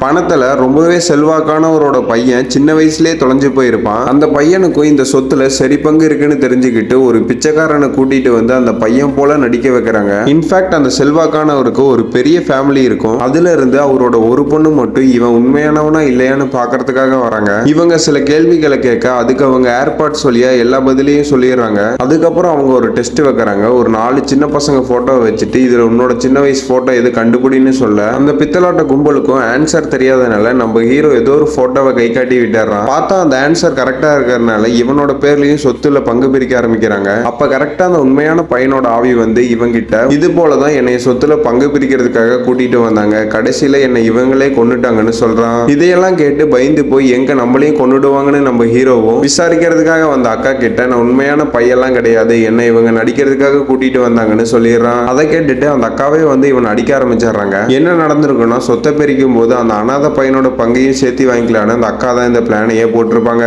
பணத்துல ரொம்பவே செல்வாக்கானவரோட பையன் சின்ன வயசுலேயே தொலைஞ்சு போயிருப்பான். அந்த பையனுக்கும் இந்த சொத்துல சரி பங்கு இருக்குன்னு தெரிஞ்சுக்கிட்டு ஒரு பிச்சைக்காரனை கூட்டிட்டு வந்து அந்த பையன் போல நடிக்க வைக்கிறாங்க. இன்ஃபேக்ட் அந்த செல்வாக்கானவருக்கு ஒரு பெரிய ஃபேமிலி இருக்கும். அதுல இருந்து அவரோட ஒரு பொண்ணு மட்டும் இவன் உண்மையானவனா இல்லையான்னு பாக்குறதுக்காக வராங்க. இவங்க சில கேள்விகளை கேட்க அதுக்கு அவங்க ஏர்பாட்ஸ் வழியா எல்லா பதிலையும் சொல்லிடுறாங்க. அதுக்கப்புறம் அவங்க ஒரு டெஸ்ட் வைக்கிறாங்க. ஒரு நாலு சின்ன பசங்க போட்டோ வச்சுட்டு இதுல உன்னோட சின்ன வயசு போட்டோ எது கண்டுபிடின்னு சொல்ல. அந்த பித்தலாட்ட கும்பலுக்கும் ஆன்சர் தெரியாதனால நம்ம ஹீரோ ஏதோ ஒரு போட்டோவை கை காட்டி விட்டுறான். பார்த்தா அந்த ஆன்சர் கரெக்டா இருக்கிறதுனால இவனோட பேர்லயும் சொத்துல பங்கு பிரிக்க ஆரம்பிக்கிறாங்க. அப்ப கரெக்டா அந்த உண்மையான பையனோட ஆவி வந்து இவங்கிட்ட இது போலதான் என்னை சொத்துல பங்கு பிரிக்கிறதுக்காக கூட்டிட்டு வந்தாங்க. கடைசியில என்னை இவங்களே கொன்னுட்டாங்கன்னு சொல்றான். இதையெல்லாம் கேட்டு பயந்து போய் எங்க நம்மளையும் கொண்டுடுவாங்கன்னு நம்ம ஹீரோவும் விசாரிக்கிறதுக்காக வந்த அக்கா கிட்ட நான் உண்மையான பையெல்லாம் கிடையாது. என்ன இவங்க நடிக்கிறதுக்காக கூட்டிட்டு வந்தாங்கன்னு சொல்லிடுறான். அதை கேட்டுட்டு அந்த அக்காவே வந்து இவன் அடிக்க ஆரம்பிச்சிடுறாங்க. என்ன நடந்திருக்குன்னா சொத்தை பிரிக்கும் போது அந்த அனாதை பையனோட பங்கையும் சேர்த்து வாங்கிக்கலான்னு அந்த அக்கா தான் இந்த பிளானையே போட்டிருப்பாங்க?